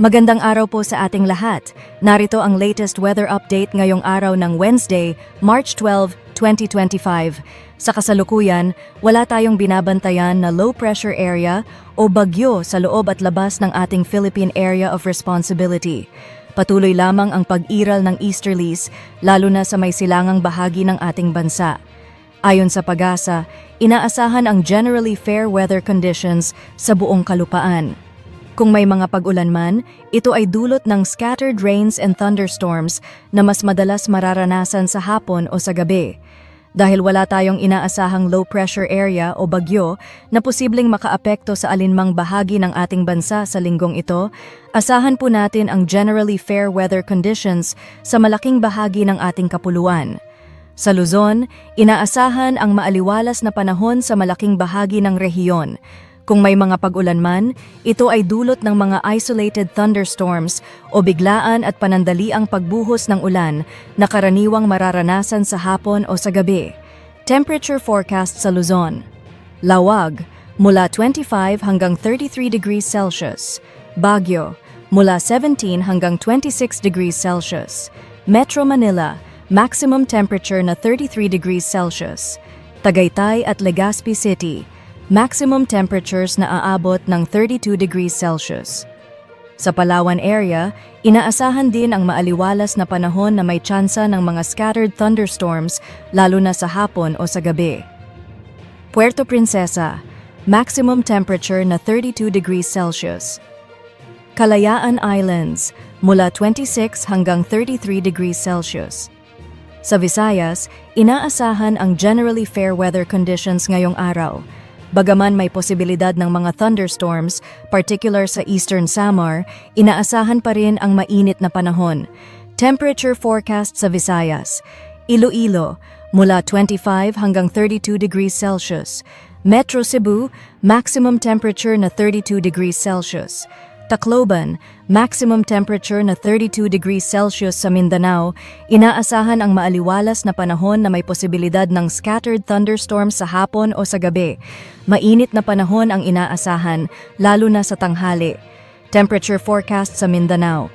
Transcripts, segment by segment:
Magandang araw po sa ating lahat. Narito ang latest weather update ngayong araw ng Wednesday, March 12, 2025. Sa kasalukuyan, wala tayong binabantayan na low pressure area o bagyo sa loob at labas ng ating Philippine Area of Responsibility. Patuloy lamang ang pag-iral ng easterlies, lalo na sa may silangang bahagi ng ating bansa. Ayon sa pag-asa, inaasahan ang generally fair weather conditions sa buong kalupaan. Kung may mga pag-ulan man, ito ay dulot ng scattered rains and thunderstorms na mas madalas mararanasan sa hapon o sa gabi. Dahil wala tayong inaasahang low pressure area o bagyo na posibleng makaapekto sa alinmang bahagi ng ating bansa sa linggong ito, asahan po natin ang generally fair weather conditions sa malaking bahagi ng ating kapuluan. Sa Luzon, inaasahan ang maaliwalas na panahon sa malaking bahagi ng rehiyon. Kung may mga pag-ulan man, ito ay dulot ng mga isolated thunderstorms o biglaan at panandaliang pagbuhos ng ulan na karaniwang mararanasan sa hapon o sa gabi. Temperature forecast sa Luzon. Lawag, mula 25 hanggang 33 degrees Celsius. Baguio, mula 17 hanggang 26 degrees Celsius. Metro Manila, maximum temperature na 33 degrees Celsius. Tagaytay at Legazpi City, maximum temperatures na aabot ng 32 degrees Celsius. Sa Palawan area, inaasahan din ang maaliwalas na panahon na may tsansa ng mga scattered thunderstorms lalo na sa hapon o sa gabi. Puerto Princesa, maximum temperature na 32 degrees Celsius. Kalayaan Islands, mula 26 hanggang 33 degrees Celsius. Sa Visayas, inaasahan ang generally fair weather conditions ngayong araw. Bagaman may posibilidad ng mga thunderstorms, particular sa Eastern Samar, inaasahan pa rin ang mainit na panahon. Temperature forecast sa Visayas. Iloilo, mula 25 hanggang 32 degrees Celsius. Metro Cebu, maximum temperature na 32 degrees Celsius. Tacloban, maximum temperature na 32 degrees Celsius sa Mindanao, inaasahan ang maaliwalas na panahon na may posibilidad ng scattered thunderstorms sa hapon o sa gabi. Mainit na panahon ang inaasahan, lalo na sa tanghali. Temperature forecast sa Mindanao.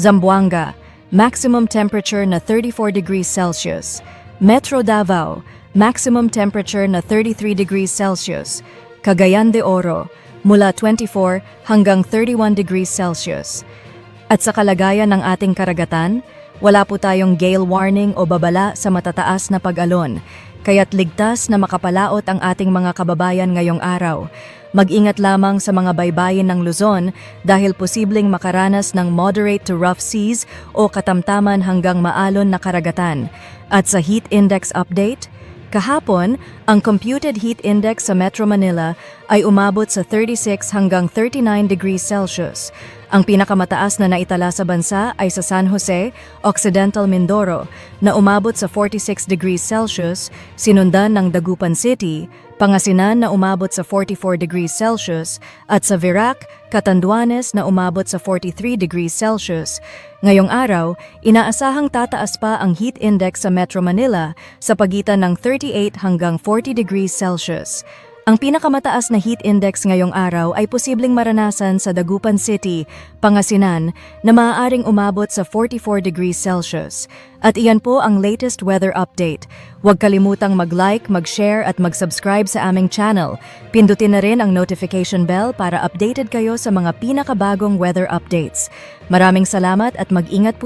Zamboanga, maximum temperature na 34 degrees Celsius. Metro Davao, maximum temperature na 33 degrees Celsius. Cagayan de Oro, mula 24 hanggang 31 degrees Celsius. At sa kalagayan ng ating karagatan, wala po tayong gale warning o babala sa matataas na pag-alon, kaya't ligtas na makapalaot ang ating mga kababayan ngayong araw. Mag-ingat lamang sa mga baybayin ng Luzon dahil posibleng makaranas ng moderate to rough seas o katamtaman hanggang maalon na karagatan. At sa heat index update, Kahapon, ang computed heat index sa Metro Manila ay umabot sa 36 hanggang 39 degrees Celsius. Ang pinakamataas na naitala sa bansa ay sa San Jose, Occidental Mindoro, na umabot sa 46 degrees Celsius, sinundan ng Dagupan City, Pangasinan na umabot sa 44 degrees Celsius, at sa Virac, Catanduanes na umabot sa 43 degrees Celsius. Ngayong araw, inaasahang tataas pa ang heat index sa Metro Manila sa pagitan ng 38 hanggang 40 degrees Celsius. Ang pinakamataas na heat index ngayong araw ay posibleng maranasan sa Dagupan City, Pangasinan, na maaaring umabot sa 44 degrees Celsius. At iyan po ang latest weather update. Huwag kalimutang mag-like, mag-share at mag-subscribe sa aming channel. Pindutin na rin ang notification bell para updated kayo sa mga pinakabagong weather updates. Maraming salamat at mag-ingat po